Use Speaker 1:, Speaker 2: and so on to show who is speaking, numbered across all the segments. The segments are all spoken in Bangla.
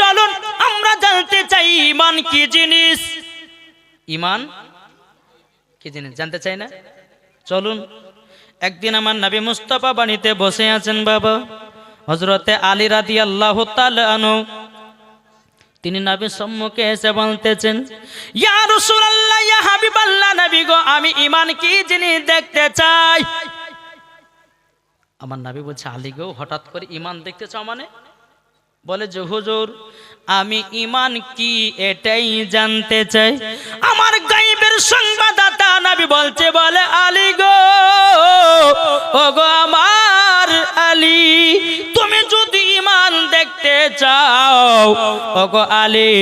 Speaker 1: চলুন আমরা জানতে চাই ইমান কি জিনিস? ইমান কি জিনিস জানতে চাই না? চলুন একদিন আমার নবী মুস্তাফা বাণীতে বসে আছেন বাবা। হজরতে আলী রাদি আল্লাহ আনু তিনি নবীর সম্মুখে এসে বলতেছেন ইয়া রাসূলুল্লাহ ইয়া হাবিবাল্লাহ নবী গো আমি ইমান কি জিনিস দেখতে চাই? আমার নাবি বলছে, আলী গো, হঠাৎ করে ইমান দেখতে চাও মানে? বলে, যে হুজুর, আমি ইমান কি এটাই জানতে চাই। আমার গাইবের সংবাদদাতা নাবি বলছে, বলে, আলী গো ও গো আমার আলী, তুমি যদি ইমান দেখতে চাও ও গো আলী,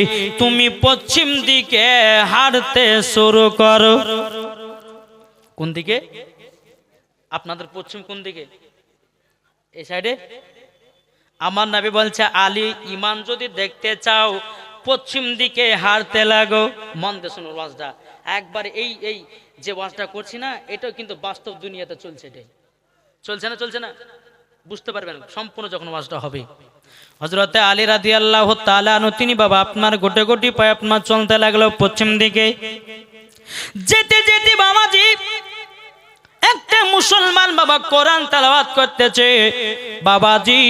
Speaker 1: তুমি পশ্চিম দিকে হাঁটতে শুরু করো। কোন দিকে? আপনাদের পশ্চিম কোন দিকে? এই সাইডে? আমার নবী বলছে, আলী ইমান যদি দেখতে চাও, পশ্চিম দিকে হারতে লাগো। মন দিয়ে শোনো ওয়াজটা। একবার এই এই যে ওয়াজটা করছি না, এটাও কিন্তু বাস্তব দুনিয়াতে চলছে এটাই। চলছে না চলছে না? বুঝতে পারবেন, সম্পূর্ণ যখন ওয়াজটা হবে। হজরতে আলী রাদি আল্লাহ তালানু তিনি বাবা, আপনার গোটে গোটি পায়ে আপনার চলতে লাগল পশ্চিম দিকে। যেতে যেতে বাবাজি একটা মুসলমান বাবা কোরআন তেলাবাদ করতেছে। বাবাজি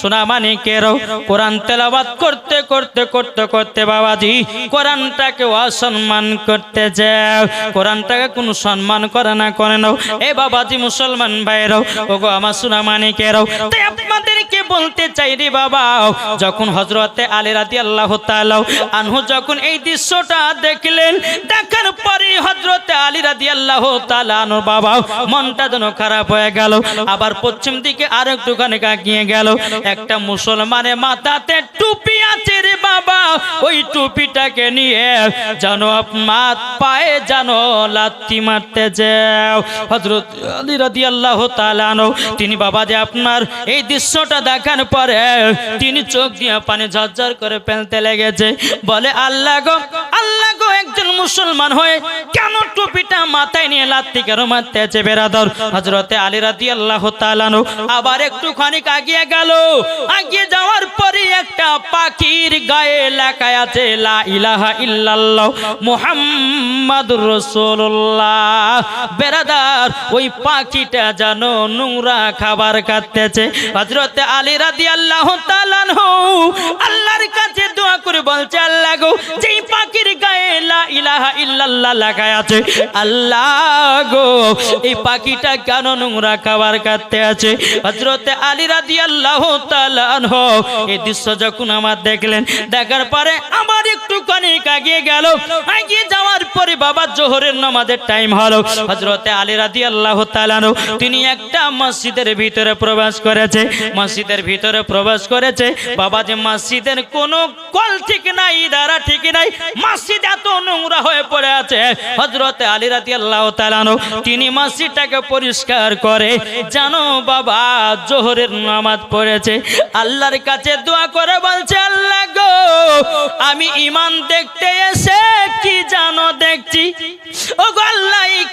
Speaker 1: সোনামানি কেরো কোরআন তেলাবাদ করতে করতে করতে করতে বাবাজি, কোরআনটাকে অসম্মান করতে যাও কোরআনটাকে কোনো সম্মান করে না, করে নাও এ বাবাজি মুসলমান ভাইরাও ওগো আমার সোনামানি কেরো তাই আপনাদেরকে বলতে চাই রে বাবা, যখন হজরতে আলী রাদি আল্লাহ আনহু যখন এই দৃশ্যটা দেখলেন, দেখার পরে হজরতে আলী রাদি আল্লাহ তাআলা বাবা মনটা যেন খারাপ হয়ে গেল, আবার পশ্চিম দিকে আর একটুখানি কাকিয়ে গেল, একটা মুসলমানের মাথাতে টুপি আছে রে বাবা, ওই টুপিটাকে নিয়ে যেন মাত পায়ে যেন লাত্তি মারতে যাও। হজরত আলী আল্লাহ তালানো তিনি বাবা যে আপনার এই দৃশ্যটা দেখার পরে তিনি চোখ দিয়ে পানি ঝরঝর করে ফেলতে লেগেছে। বলে, আল্লাহ গো আল্লাহ গো, একজন মুসলমান হয়ে কেন টুপিটা মাথায় নিয়ে লাত্তি কেন মারতেছে বেরাদর? হজরতে আলী রাদি আল্লাহ তালানো আবার একটুখানি আগিয়ে গেল। আগিয়ে যাওয়ার পরে একটা পাখির গায়ে লেখায় আছে, লা ইলাহা ইল্লাল্লাহ মুহাম্মাদুর রাসূলুল্লাহ। বেরাদার, ওই পাখিটা যেন নোংরা খাবার খাতেছে হযরতে আলী রাদিয়াল্লাহু তাআলা আল্লাহর কাছে দোয়া করে বলছে, আল্লাহ গো, যেই পাখির গায়ে লা ইলাহা ইল্লাল্লাহ লেখা আছে, আল্লাহ গো, এই পাখিটা কেন নোংরা খাবার খাতে আছে হযরতে আলী রাদিয়াল্লাহু তাআলা এই দৃশ্য যখন আমার দেখলেন। দেখার পরে আবার একটু খানিক আগিয়ে গেল। আগিয়ে যাওয়ার পরে বাবা জোহরের নামাজের টাইম হলো। হযরতে আলী রাদিয়াল্লাহু তাআলা আনহু, তিনি একটা মসজিদের ভিতরে প্রবেশ করেছে। মসজিদের ভিতরে প্রবেশ করেছে। বাবা যে মসজিদের কোনো কল ঠিক নাই দ্বারা ঠিক নাই, মসজিদ এত নোংরা হয়ে পড়ে আছে। হযরতে আলী রাদিয়াল্লাহু তাআলা আনহু, তিনি মসজিদটাকে পরিষ্কার করে, জানো বাবা, জোহরের নামাজ পড়েছে। আল্লাহর কাছে দোয়া করে বলছে আল্লাহ আমি ইমান দেখতে এসে কি জানো দেখছি? ও গো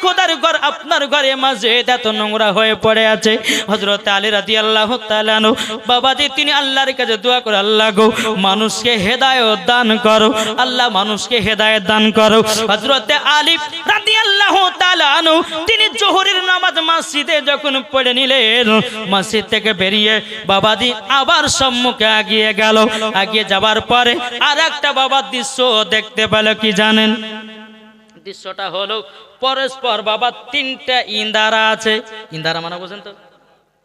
Speaker 1: খোদার ঘর আপনার ঘরে মাঝে এত নোংরা হয়ে পড়ে আছে। হজরত আলী রাদি আল্লাহ তালানো বাবাজি তিনি আল্লাহর কাছে দোয়া করে, আল্লাহ গো, মানুষকে হেদায়ত দান করো, আল্লাহ মানুষকে হেদায়ত দান করো। হজরতে আলী রাদি আল্লাহ তালানো তিনি জোহরের নামাজ মসজিদে যখন পড়ে নিলেন, মসজিদ থেকে বেরিয়ে বাবাজি আবার সম্মুখে আগিয়ে গেল। আগিয়ে যাবার পরে আর একটা বাবার দৃশ্য দেখতে পেল, কি জানেন? দৃশ্যটা হলো পরস্পর বাবা তিনটা ইন্দারা আছে। ইন্দারা মানে বোঝেন তো?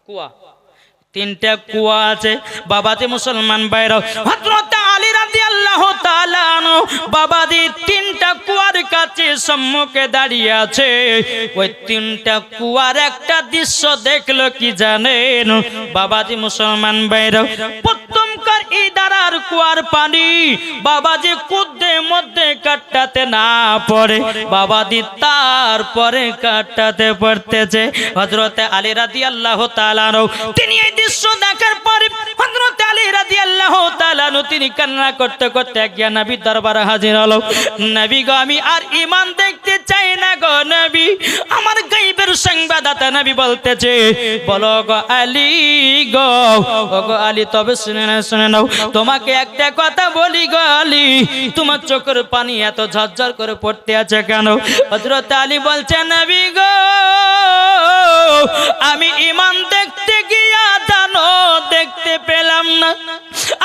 Speaker 1: কুয়া। তিনটা কুয়া আছে। বাবাজি কুয়ার কাছে সম্মুখে দাঁড়িয়ে আছে। ওই তিনটা কুয়ার একটা দৃশ্য দেখল, কি জানেন? মুসলমান বাইরাও প্রথমকার এই দাঁড়ার কুয়ার পানি। বাবাজি কুদ্দে মধ্যে কাটটাতে না পড়ে বাবাজি তারপরে কাটটাতে পড়তেছে। হজরতে আলী রাদি আল্লাহ তালানো তিনি এই দৃশ্য দেখার পরে হজরতে আলী রাদি আল্লাহ তালানো তিনি কান্না করতে করতে গিয়া নবী দরবারে হাজির হলো। নবী গো, আমি আর ইমান দেখতে চাই না গো নবী। আমার গাইবের সংবাদদাতা নবী বলতেছে, বলো গো আলী গো গো আলী, তবে শুনে না শুনে নাও। তোমাকে একটা কথা বলি গো আলী, তোমার চোখের পানি এত ঝরঝর করে পড়তে আছে কেন? হযরত আলী বলছে, নবী গো, আমি ইমান দেখতে গিয়া জানো, দেখতে পেলাম না।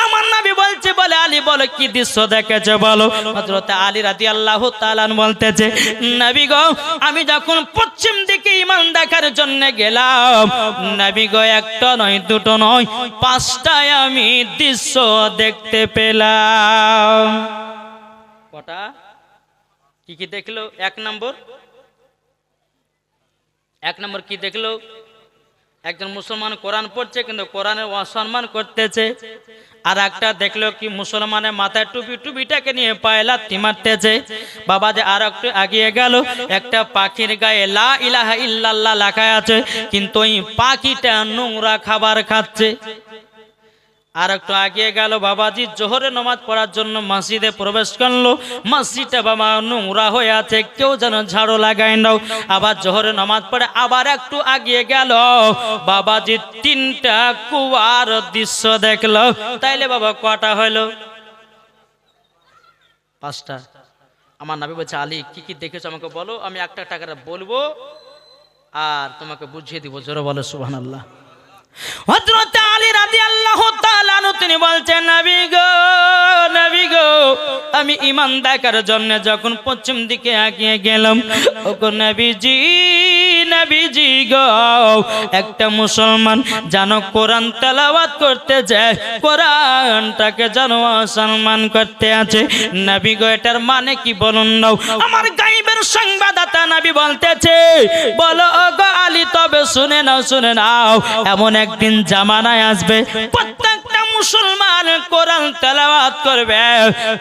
Speaker 1: আমার নবী বলছে, বলে আলী, বলে কি দৃশ্য দেখেছে বলো? হযরত আলী রাদিয়াল্লাহু তাআলা বলতেছে নবী গো, আমি যখন পশ্চিম দিকে ইমান দেখার জন্য গেলাম, নবী গো, একটা নয়, দুটো নয়, পাঁচটায় আমি দৃশ্য দেখতে পেলাম। কটা? কি কি দেখল? এক নম্বর? এক নম্বর কি দেখল? একজন মুসলমান কোরআন পড়ছে, কিন্তু কোরআনের অসম্মান করতেছে। আর একটা দেখল কি মুসলমানের মাথায় টুপি, টুপিটাকে নিয়ে পায়ে লাত্তি মারতেছে। বাবা যে আর একটু আগিয়ে গেল, একটা পাখির গায়ে লা ইলাহা ইল্লাল্লাহ লেখা আছে, কিন্তু ওই পাখিটা নোংরা খাবার খাচ্ছে। আর একটু আগিয়ে গেল বাবাজি, জোহরে নমাজ পড়ার জন্য মসজিদে প্রবেশ করল। মসজিদটা বাবা নোংরা হয়ে আছে, কেউ যেন ঝাড়ু লাগায় নাও। আবার জোহরে নমাজ পড়ে আবার একটু আগিয়ে গেল। বাবাজি তিনটা কুয়ার দৃশ্য দেখল। তাইলে বাবা কটা হলো পাঁচটা। আমার নাবি বলছে, আলী, কি কি দেখেছ আমাকে বলো? আমি একটা টাকাটা বলব আর তোমাকে বুঝিয়ে দিব। জোরে বলো সুবহান আল্লাহ আলী রাদিয়াল্লাহু তাআলা আনহু তিনি বলছেন, নবী গো নবী গো, আমি ইমান দেখার জন্য যখন পশ্চিম দিকে আগিয়ে গেলাম ও গো নবীজি নবীজি গো। একটা মুসলমান জানো কোরআন করতে যায়, কোরআনটাকে জানো সম্মান করতে আছে। নবী গো, এটার মানে কি বলুন নাও। আমার গাইবের সংবাদদাতা নবী বলতেছে, বলো গো আলী, তবে শুনে নাও শুনে নাও। এমন একদিন জামানায় আসবে, প্রত্যেকটা মুসলমান কোরআন তেলাওয়াত করবে,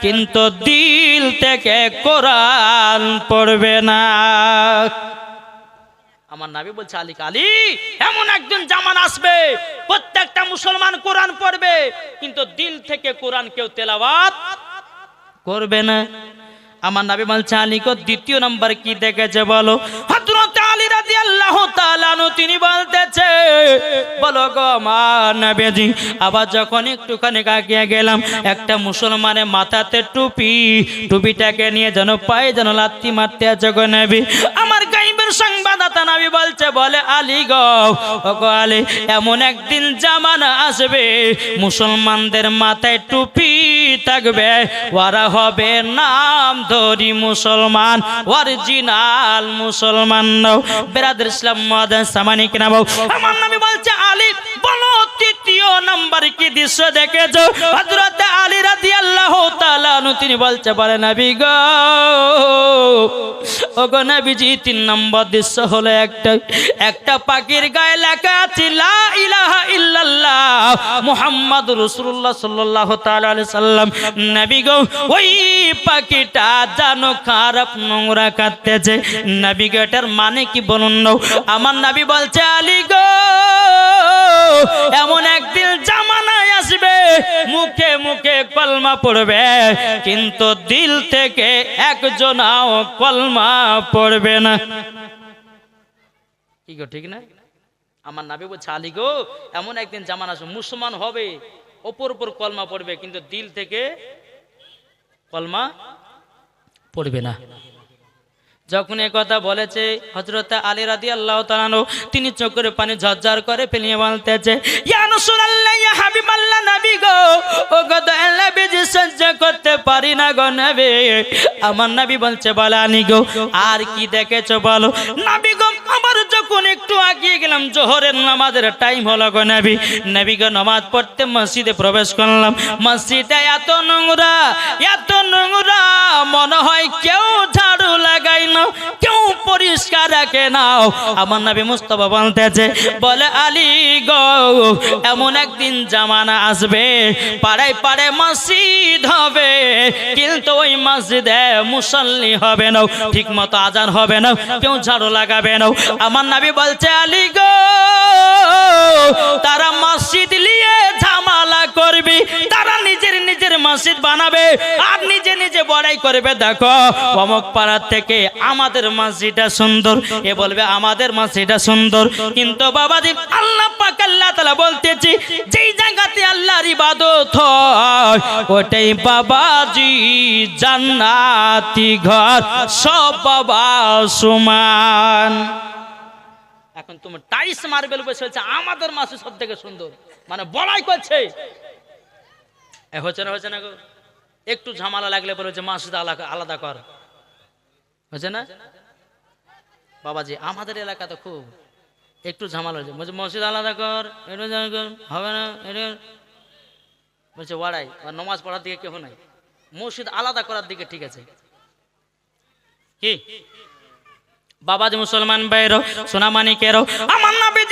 Speaker 1: কিন্তু দিল থেকে কোরআন পড়বে না। আমার নাবি বলছে, আলী আলী, এমন একজন জামান আসবে, প্রত্যেকটা মুসলমান কোরআন পড়বে, কিন্তু দিল থেকে কোরআন কেউ তেলাওয়াত করবে না। আমার নাবি বলছে আলীকে দ্বিতীয় নম্বর কি দেখেছে বলো? হযরত আলী রাদিয়াল্লাহু তাআলা তিনি বলতেছে, বলো গো আমার নবীজি, আবার যখন একটুখানি আগিয়ে গেলাম, একটা মুসলমানের মাথাতে টুপি, টুপিটাকে নিয়ে যেন পায়ে যেন লাত্তি মারতে আছে গো নবী। আমার সংবাদদাতা বলছে, বলে আলী গো এমন একদিন জামানা আসবে, মুসলমানদের মাথায় টুপি থাকবে, ওরা হবে নাম ধরি মুসলমান, অরিজিনাল মুসলমান নও। বেরাদের ইসলাম আমার বলছে, আলী, বলো তৃতীয় নাম্বার কি দৃশ্য দেখেছ? হযরত আলী রাদিয়াল্লাহু তিনি বলছে, বলে, নবী গো ও গো নবীজি, তিন নম্বর দৃশ্য হলো একটা একটা পাখির গায়ে লেখা আছে, লা ইলাহা ইল্লাল্লাহ মুহাম্মদ রাসূলুল্লাহ সাল্লাল্লাহু ওই পাখিটা জানো খারাপ নোংরা কাটতেছে নবী গো মানে কি বলুন নাও আমার নবী বলছে, আলী গো, এমন একদিন জামানায় আসবে, মুখে মুখে কলমা পড়বে, কিন্তু দিল থেকে একজনাও কলমা পড়বে না। কি গো, ঠিক না? আমার নাবি বলছে, আলী গো, এমন একদিন জামান আসবে মুসলমান হবে, ওপর ওপর কলমা পড়বে, কিন্তু দিল থেকে কলমা পড়বে না। যখন এ কথা বলেছে হজরত আলী রাদি আল্লাহ তালানো তিনি চোখের পানি ঝরঝর করে ফেলিয়ে বলতেছে করতে পারি না গো নবী। আমার নবী বলছে, বলা গো, আর কি দেখেছ বলো? নবী গো যখন একটু আগিয়ে গেলাম, জোহরের নামাজের টাইম হলো গো নবী। নবী গো, নামাজ পড়তে মসজিদে প্রবেশ করলাম। মসজিদে এত নোংরা এত নোংরা, মনে হয় কেউ ঝাড়ু লাগাই নাও কেউ পরিষ্কার রাখে নাও। আমার নবী মুস্তফা বলতেছে, বলে, আলী গো, এমন একদিন জামানা আসবে, পাড়ায় পাড়ে মসজিদ হবে, কিন্তু ওই মসজিদে মুসল্লি হবে না ঠিক মতো আজান হবে না, কেউ ঝাড়ু লাগাবে না। আমার নবী বলছে, আলী গো, তারা মসজিদ নিয়ে ঝামেলা করবি। তারা নিজের নিজের মসজিদ বানাবে আর নিজে নিজে বড়াই করবে। দেখো, অমক পাড়ার থেকে আমাদের মসজিদটা সুন্দর। এ বলবে, আমাদের মসজিদটা সুন্দর। কিন্তু বাবাজি, আল্লাহ পাক, আল্লাহ তাআলা বলতেছি, যেই জায়গাতে আল্লাহর ইবাদত হয়, ওটাই বাবাজি জান্নাতি ঘর। সব বাবা সমান। এখন তুমি টাইস মার্বেল বসে হচ্ছে আমাদের মাসে সব থেকে সুন্দর। মানে বড়াই করছে। হচ্ছে না হচ্ছে না গো? একটু ঝামেলা লাগলে বলে যে মাসুদ আলাদা আলাদা কর। হচ্ছে না? বাবাজি, আমাদের এলাকা তো খুব। একটু ঝামেলা হয়েছে। বলছে, মসজিদ আলাদা কর এটা হবে না এটা বলছে, ওয়াড়াই, আর নমাজ পড়ার দিকে কেউ নাই। মসজিদ আলাদা করার দিকে ঠিক আছে। কি? বাবাজি মুসলমান ভাইরো সোনামানিকেরও আমার নবীজি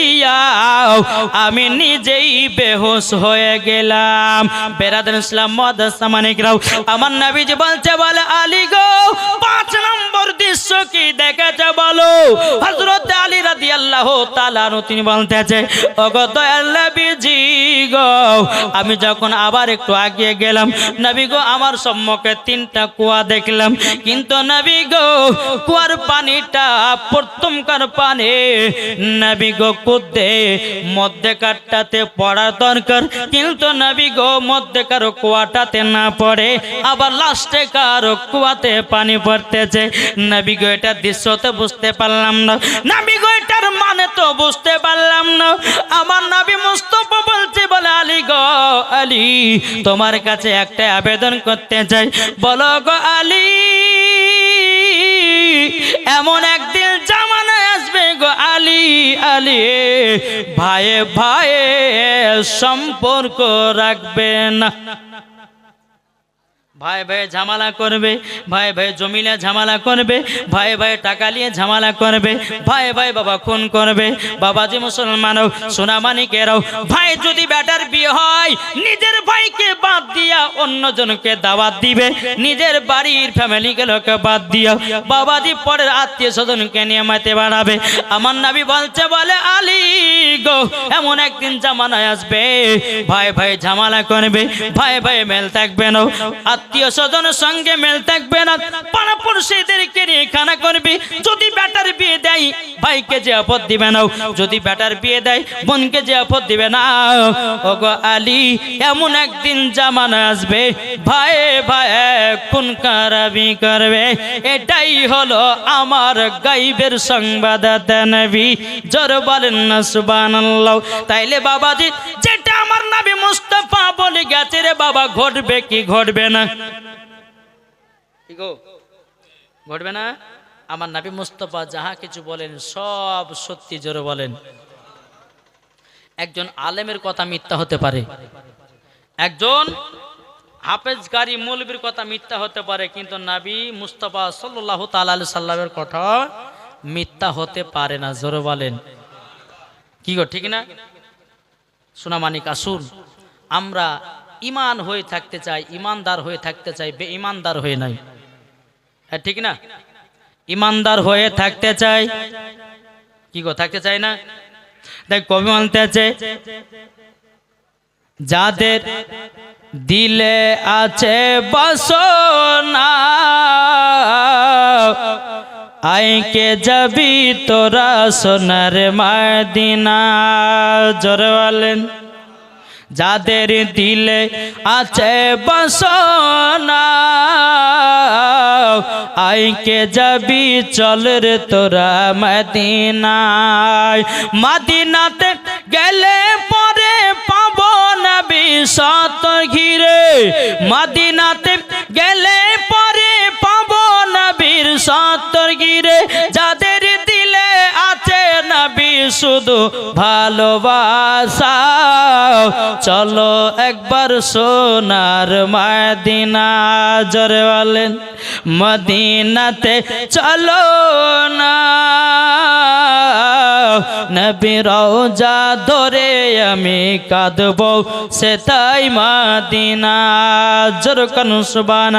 Speaker 1: আমি নিজেই বেহুশ হয়ে গেলাম। বেরাদান ইসলাম মাদাসামানিকরাও আমার নবীজি বলছে, বলে, আলী গো, পাঁচ নম্বর দৃশ্য কি দেখেছে বলো? হযরত আলী রাদিয়াল্লাহু তাআলা আনহু, তিনি বলতেছে দয়াল নবীজি গো, আমি যখন আবার একটু আগিয়ে গেলাম, নবী গো, আমার সম্মুখে তিনটা কুয়া দেখলাম। কিন্তু নবী গো, কুয়ার পানিটা প্রথমকার পানি, নবী গো কুদে মধ্যেকারটাতে পড়ার দরকার। কিন্তু নবী গো মধ্যেকার কুয়াটাতে না পড়ে, আবার লাস্টে কারও কুয়াতে পানি পড়তেছে। নবী গো, এটা দৃশ্যতে বুঝতে পারলাম না। নবী গো, এটার মানে তো বুঝতে পারলাম না। আমার নবী মুস্তফা বলছে, বলে, আলী গো, আলী, তোমার কাছে একটা আবেদন করতে চাই। বলো গো, আলী, এমন একদিন গো আলী আলী ভাই ভাই সম্পর্ক রাখবে না। ভাই ভাই ঝামেলা করবে, ভাই ভাই জমিলে ঝামেলা করবে, ভাই ভাই টাকা নিয়ে ঝামেলা করবে, ভাই ভাই বাবা খুন করবে, বাবাজি মুসলমানও সোনামানিকেরাও ভাই যদি বেটার বিয়ে হয়, নিজের ভাইকে বাদ দিয়া অন্যজনকে দাওয়াত দিবে, নিজের বাড়ির ফ্যামিলি গুলোকে বাদ দিয়া, বাবাজি পরের আত্মীয় স্বজনকে নিয়ে মাতে বাড়াবে। আমার নাবি বলছে, বলে, আলী গো, এমন একদিন জামানায় আসবে, ভাই ভাই ঝামেলা করবে, ভাই ভাই মেল থাকবে না আত্মীয় স্বজনের সঙ্গে মেল থাকবে না। পাড়াপড়শিদেরকে নিয়ে খানা করবি। যদি ব্যাটার বিয়ে দেয়, ভাইকে যে আপদ দিবে না। যদি ব্যাটার বিয়ে দেয়, বোনকে যে আপদ দিবে না। ওগো আলী, এমন একদিন জামানা আসবে। ভাই ভাই কোন কারাবি করবে। এটাই হলো আমার গাইবের সংবাদ নবী। জোর বলেন না, সুবহানাল্লাহ। তাইলে বাবাজি আমার নবী মুস্তাফা বলে গেছে রে বাবা, ঘটবে কি ঘটবে না? ঘটবে না? আমার নাবি মুস্তফা যাহা কিছু বলেন, সব সত্যি জোরে বলেন। একজন আলেমের কথা মিথ্যা হতে পারে। একজন হাফেজগারি মৌলবীর কথা মিথ্যা হতে পারে, কিন্তু নাবি মুস্তফা সাল্লাহ তাল সাল্লামের কথা মিথ্যা হতে পারে না, জোরে বলেন। কি গো, ঠিক না? সোনামানিক আসুন আমরা ইমান হয়ে থাকতে চাই ইমানদার হয়ে থাকতে চাই বে ইমানদার হয়ে নাই। হ্যাঁ ঠিক না? ইমানদার হয়ে থাকতে চাই। কি গো, থাকতে চাই না? দেখ, কবি মানতে আছে, যাদের দিলে আছে বাসনা আইকে যাবি তোরা সোনার মাদিনা। জোরে বলেন, যাদের দিলে আছে বাসনা, আইকে যাবি চল রে তোরা মদিনায়। মদিনাতে গেলে ভালোবাসা চলো একবার সোনার মদিনা, জরে বলেন, মদিনাতে চলো না। নবী রওজা ধরে আমি কাঁদব সে তাই মাদিনা। জোর কানু সুবান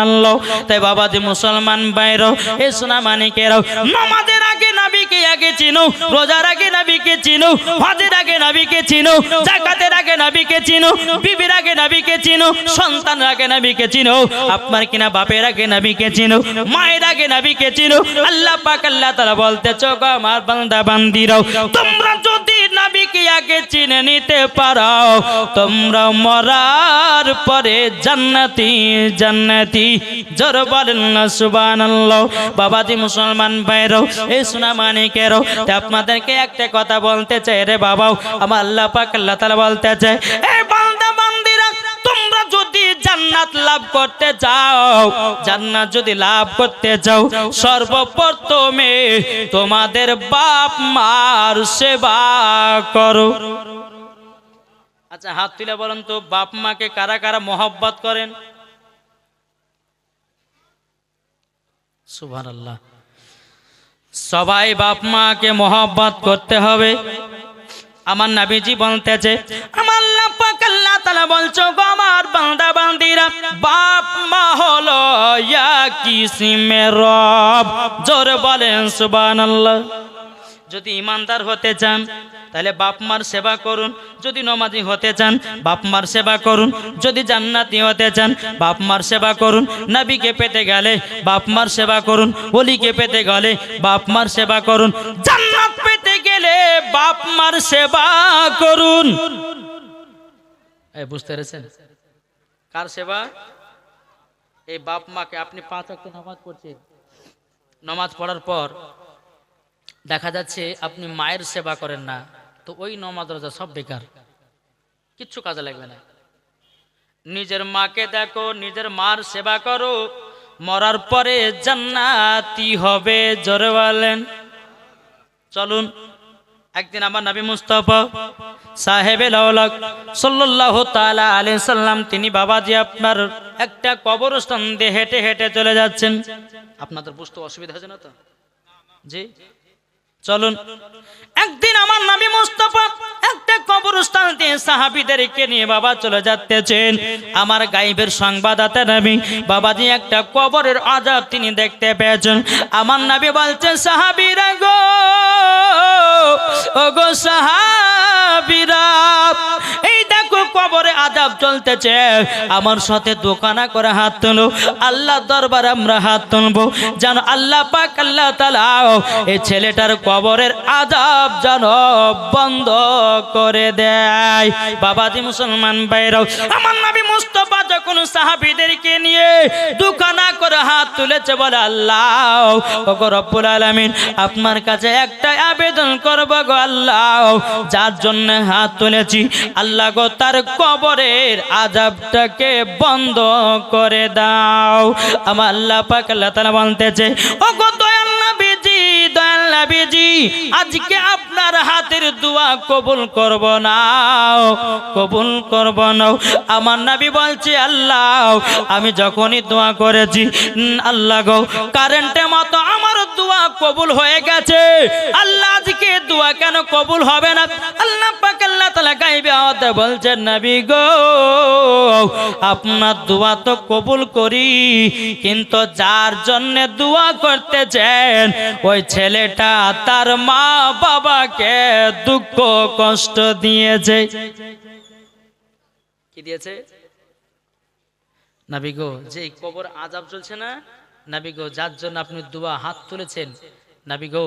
Speaker 1: তাই বাবাজি মুসলমান বাইর এ সোনা মানিকেরাও, নামাজের আগে নবীকে আগে চিনো, রোজার আগে নবীকে চিনো। হজের আগে নবীকে চিনো, জাকাতের আগে নবীকে চিনো, বিবির আগে নবীকে চিনো সন্তান আগে নবীকে চিনো, আপনার কিনা বাপের আগে নবীকে চিনো, মায়ের আগে নবীকে চিনো, আল্লাহ পাক আল্লাহ তাআলা বলতে চোখ আমার বান্দা, বান্দিরাও, তোমরা যদি নবীকে আগে চিনে নিতে পারো তোমরা মরার পরে জান্নাতি জান্নাতি। জোর বলেন না, সুবহানাল্লাহ। বাবাজি মুসলমান ভাইরাও এই সোনা মানিকেরও আপনাদেরকে একটা কথা বলতে চাই রে বাবাও। আমার আল্লাহ পাক আল্লাহ তাআলা বলতে চাই লাভ করতে চাও জান্নাত যদি লাভ করতে চাও সর্বপ্রথমে তোমাদের বাপ মার সেবা করো। আচ্ছা হাত তুলে বলেন তো, বাপ মাকে কারা কারা মোহব্বত করেন? সুভান আল্লাহ সবাই বাপ মাকে মোহব্বত করতে হবে। আমার নাবিজি বলতেছে বলছো আমার বান্দা বান্দিরা? বাপ মা হলো কিসিমের রব। জোরে বলেন সুবহানাল্লাহ। যদি ইমানদার হতে চান, তাহলে বাপ মার সেবা করুন। যদি নমাজি হতে চান, বাপ মার সেবা করুন। যদি জান্নাতি হতে চান, বাপ মার সেবা করুন। নবীকে পেতে গেলে বাপ মার সেবা করুন। বলিকে পেতে গেলে বাপ মার সেবা করুন। জান্নাত পেতে গেলে বাপ মার সেবা করুন। বুঝতে পেরেছেন? কার সেবা? এই বাপ মাকে আপনি পাঁচ ওয়াক্ত নামাজ পড়ছেন। নামাজ পড়ার পর দেখা যাচ্ছে আপনি মায়ের সেবা করেন না, তো ওই নমাজ রোজা সব বেকার। কিচ্ছু কাজে লাগবে না। নিজের মাকে দেখো, নিজের মার সেবা করো, মরার পরে জান্নাতি হবে জোরে বলেন চলুন। একদিন আমার নবী মুস্তফা সাহেবে লাউলাক সাল্লাহ তাআলা আলাইহি সাল্লাম, তিনি, বাবাজি, আপনার একটা কবরস্থান দিয়ে হেঁটে হেঁটে চলে যাচ্ছেন। আপনাদের বুঝতে অসুবিধা হচ্ছে না তো? জি? চলুন। একদিন আমার নামে মুস্তফা একটা কবরস্থান দিয়ে সাহাবিদেরকে নিয়ে বাবা চলে আমার গাইবের নবী, বাবাজি একটা কবরের আজাব তিনি দেখতে পেয়েছেন। আমার নামে বলছেন, সাহাবিরা গো ও গো সাহাবিরা, এই কবরে আজাব চলতেছে। আমার সাথে দোকানা করে হাত তুলো। আল্লাহ দরবার আমরা হাত তুলবো। যেন আল্লাহ পাক, আল্লাহ তালা এই ছেলেটার কবরের আজাব যেন বন্ধ করে দেয়। বাবাজি মুসলমান বাইরাও আমার নবী মুস্তফা যখন সাহাবীদেরকে নিয়ে দোকানা করে হাত তুলেছে বলে, আল্লাহ ও গো রব্বুল আলামিন, আপনার কাছে একটা আবেদন করব গো, আল্লাহ, যার জন্য হাত তুলেছি। আল্লাহ গো, তার কবরের আজাবটাকে বন্ধ করে দাও। আমার আল্লাহ পাক আল্লাহ বলতেছে ও গো দয়াল আজকে আপনার হাতের দোয়া কবুল করব না। কবুল করব না। আমার নবী বলছে, আল্লাহ, আমি যখনই দোয়া করেছি আল্লাহ গো কারেন্টের মতো আমার দোয়া কবুল হয়ে গেছে। আল্লাহ, আজকে দোয়া কেন কবুল হবে না? আল্লাহ পাক আল্লাহ তাআলা গাইবে আওয়াজে বলছেন নবী গো, আপনার দোয়া তো কবুল করি, কিন্তু যার জন্য দোয়া করতেছেন, ওই ছেলেটা তার মা বাবাকে দুঃখ কষ্ট দিয়েছে। কি দিয়েছে? নাবি গো যে কবর আজাব চলছে না, নাবি যার জন্য আপনি দুয়া হাত তুলেছেন, নাবি গো,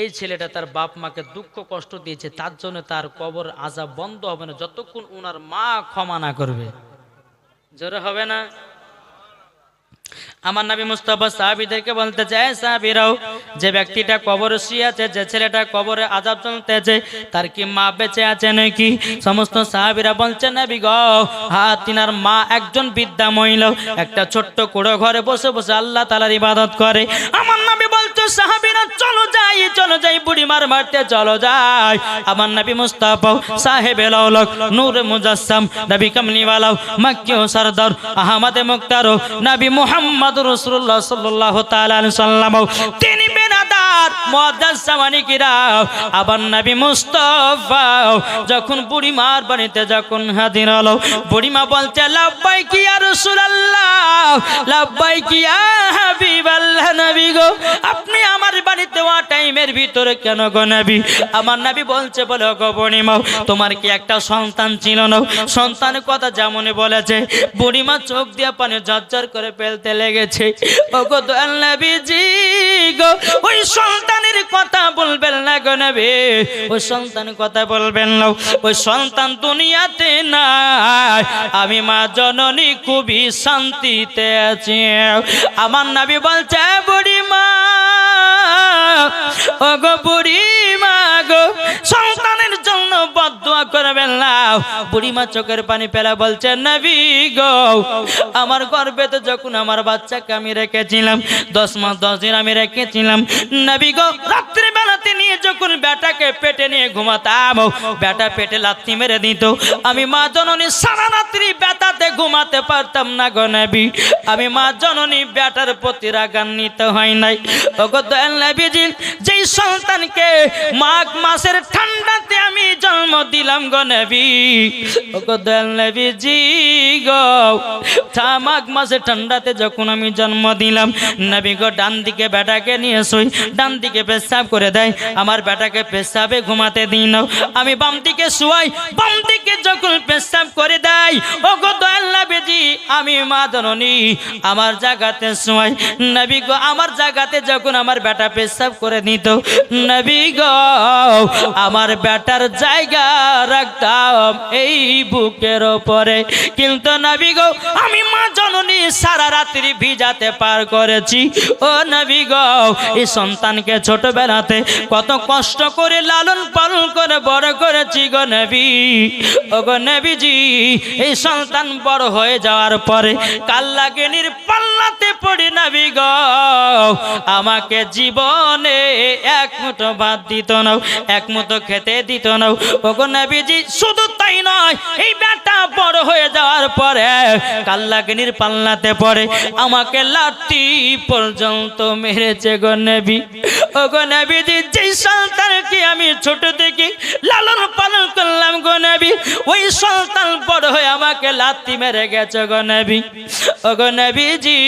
Speaker 1: এই ছেলেটা তার বাপ মাকে দুঃখ কষ্ট দিয়েছে, তার জন্য তার কবর আজাব বন্ধ হবে না, যতক্ষণ ওনার মা ক্ষমা না করবে। জোরে হবে না? আমার নাবি মুস্তফা সাহাবিদেরকে বলতে চায় সাহাবিরাও, যে ব্যক্তিটা কবরে শুয়ে আছে, যে ছেলেটা কবরে আজাব চলতেছে, তার কি মা বেঁচে আছে নাকি? সমস্ত সাহাবিরা বলছে, নাবি গ, হা, তিনার মা একজন বিদ্যা মহিলা, একটা ছোট্ট কুড়ো ঘরে বসে বসে আল্লাহ তালার ইবাদত করে। আমার তো সাহাবিরা, চলো যাই চলো যাই মারতে চলো যাই। আমার নবী মুস্তাফা, সাহেব নূর মুজাসসাম, নবী ও সরদার, আহমদ মুক্তার নবী মুহাম্মদ রাসূলুল্লাহ সাল্লাল্লাহু তাআলা আলাইহি সাল্লাম, তিনি বেনাদার মুআদ্দাস সামানিকিরা নবী মুস্তাফা, যখন বুড়িমার বাড়িতে যখন হাজির হলো বুড়িমা বলছে, লাব্বাইক ইয়া রাসূলুল্লাহ, লাব্বাইক ইয়া আপনি আমার বাড়িতে ওয়া টাইমের ভিতরে কেন গো আমার বলছে বলে তোমার কি একটা সন্তান ছিল না? সন্তানের কথা বলেছে চোখ দিয়ে পানি ঝরঝর করে ফেলতে লেগেছে। ও গো দয়াল গো, ওই সন্তানের কথা বলবেন না গো ওই সন্তানের কথা বলবেন না, ওই সন্তান দুনিয়াতে নাই। আমি মা জননী খুবই শান্তিতে আছি। আমার নবী বলছে, বুড়িমা না। বুড়িমা চোখের পানি গো, আমার গর্বেতে যখন আমার বাচ্চাকে আমি রেখেছিলাম, দশ মাস দশ দিন আমি রেখেছিলাম, নবী গো রাত্রি নিয়ে যখন বেটাকে পেটে নিয়ে ঘুমাতাম, বেটা পেটে লাথি মেরে দিত। আমি মা জননী সারা রাত্রি বেটাতে ঘুমাতে পারতাম না গো নবী। আমি মা জননী বেটার প্রতি রাগান্বিত হয় নাই। ওগো দয়াল নবীজি, যেই সন্তানকে মাঘ মাসের ঠান্ডাতে আমি জন্ম দিলাম গো নবী। ওগো দয়াল নবীজি গো মাঘ মাসের ঠান্ডাতে যখন আমি জন্ম দিলাম, নবী গো ডান দিকে বেটাকে নিয়ে শুই ডান দিকে পেশাব করে দেয়। আমার বেটাকে পেশাবে ঘুমাতে দিন আমি বাম দিকে শুয়াই, বাম দিকে যখন পেশাব করে দেয় ও গো দয়াল নবীজি আমি মা জননী আমার জায়গাতে শুয়াই। নবী গো, আমার জায়গাতে যখন আমার বেটা পেশাব করে নিত নবী গো, আমার বেটার জায়গা রাখতাম এই বুকের ওপরে। কিন্তু নবী গো, আমি মা জননী সারা রাত্রি ভিজাতে পার করেছি। ও নবী গো, এই সন্তানকে ছোটবেলাতে কত কষ্ট করে লালন পালন করে বড় করেছি গো নবী। ও গো নবীজি, এই সন্তান বড় হয়ে যাওয়ার পরে কাল্লাগিনীর পাল্লাতে পড়ি নবী গ। আমাকে জীবনে এক ভাত দিত নাও, এক খেতে দিত নাও। ও গো নবীজি, শুধু তাই নয়, এই বেটা বড় হয়ে যাওয়ার পরে কাল্লাগিনীর পাল্লাতে পড়ে আমাকে লাঠি পর্যন্ত মেরেছে গো নবী। ও গো নবীজি, যেই সন্তানকে আমি ছোট থেকে লালন পালন করলাম গো নবী। ওই সন্তান বড় হয়ে আমাকে লাত্তি মেরে গেছে গো নবী। ও গো নবীজি,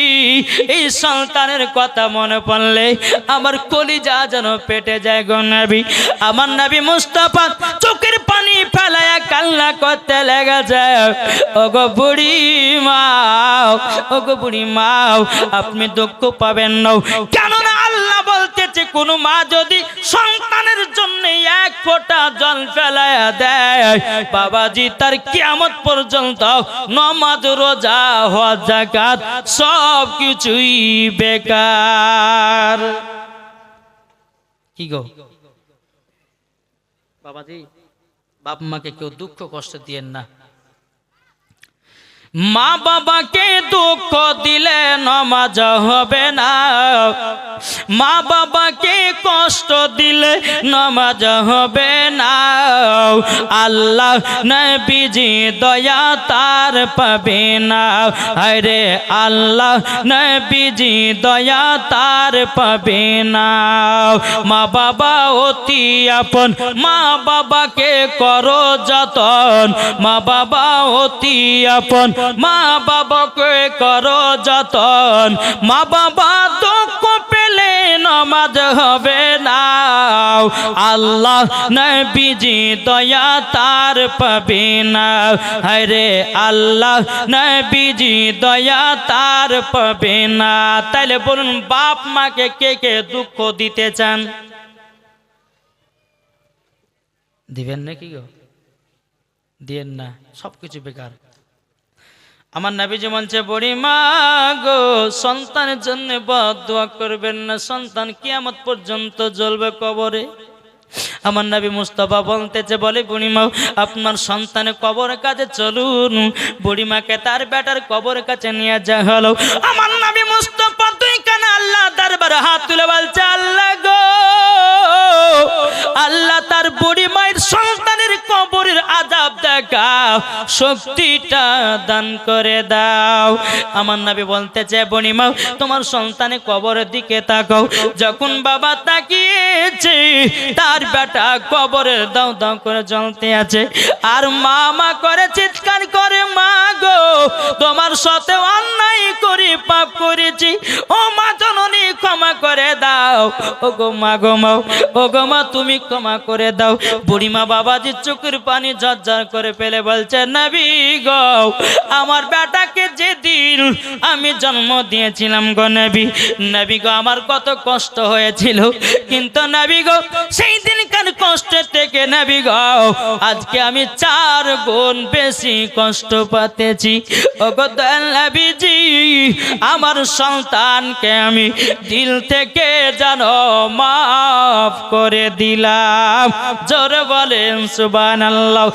Speaker 1: এই সন্তানের কথা মনে পড়লে আমার কলিজা যেন পেটে যায় গো নবী। আমার নবী মুস্তাফা চোখের পানি ফেলায় কান্না করতে লেগেছে। ও গো বুড়ি মাও ও গো বুড়ি মাও, আপনি দুঃখ পাবেন না। কেননা আল্লাহ বলতেছে, কোন মা যদি সন্তানের জন্য এক ফোঁটা জল ফেলায় দেয়, বাবাজি তার কিয়ামত পর্যন্ত নমাজ, রোজা, হজ জাকাত সব কিছুই বেকার। কি গো? বাবাজি, বাপ মাকে কেউ দুঃখ কষ্ট দিয়েন না। মা বাবাকে দুঃখ দিলে নমাজ হবে না। মা বাবাকে কষ্ট দিলে নমাজ হবে না। আল্লাহ নবীজি দয়া তার পাবে না। আরে আল্লাহ নবীজি দয়া তার পাবে না। মা বাবা অতি আপন, মা বাবাকে করো যতন। মা বাবা অতি আপন, মা বাবাকে করো যতন। মা বাবা দুঃখ পেলে নমাজ হবে না আল্লাহ নবীজি দয়া তার পাবে না। হরে আল্লাহ নবীজি দয়া তার পাবে না। তাহলে বলুন, বাপ মাকে কে কে দুঃখ দিতে চান? দিবেন নাকি গো? দিয়েন না সব কিছু বেকার। আমার নাবিজি বলছে বড়ি মা গো, সন্তানের জন্য দোয়া করবেন না। সন্তান কিয়ামত পর্যন্ত জ্বলবে কবরে। আমার নাবি মুস্তফা বলতেছে, বলে বুড়িমা, আপনার সন্তানের কবরের কাছে চলুন। বুড়িমাকে তার বেটার কবরের কাছে নিয়ে যা হলো। আমার নাবি মুস্তফা দুই কানে আল্লাহ তার হাত তুলে বলছে, আল্লাহ গো, আল্লাহ তার বুড়ি মায়ের সন্তানের কবরের আজাব দেখাও, শক্তিটা দান করে দাও। আমার নাবি বলতেছে বনিমা তোমার সন্তানের কবরের দিকে তাকাও। যখন বাবা তাকিয়েছে, তার বেটা কবরে দাও দাও করে জ্বলতে আছে। আর মা মা করে চিৎকার করে, মা গো, তোমার সাথে অন্যায় করে, পাপ করেছি। ও মা, জননী, ক্ষমা করে দাও। ও গো মা গো মা ও গো মা, তুমি ক্ষমা করে দাও। বুড়িমা বাবাজি চোখের পানি ঝরঝর করে ফেলে বলছে, নবী গো, আমার বেটাকে যেদিন আমি জন্ম দিয়েছিলাম গো নবী। নবী গো, আমার কত কষ্ট হয়েছিল। কিন্তু নবী গো, সেই দিনকার কষ্ট থেকে নাবি গাও আজকে আমি চার গুণ বেশি কষ্ট পাতেছি। আমার সন্তানকে আমি দিল থেকে যেন মাফ করে দিলাম। জোরে বলেন সুবহানাল্লাহ।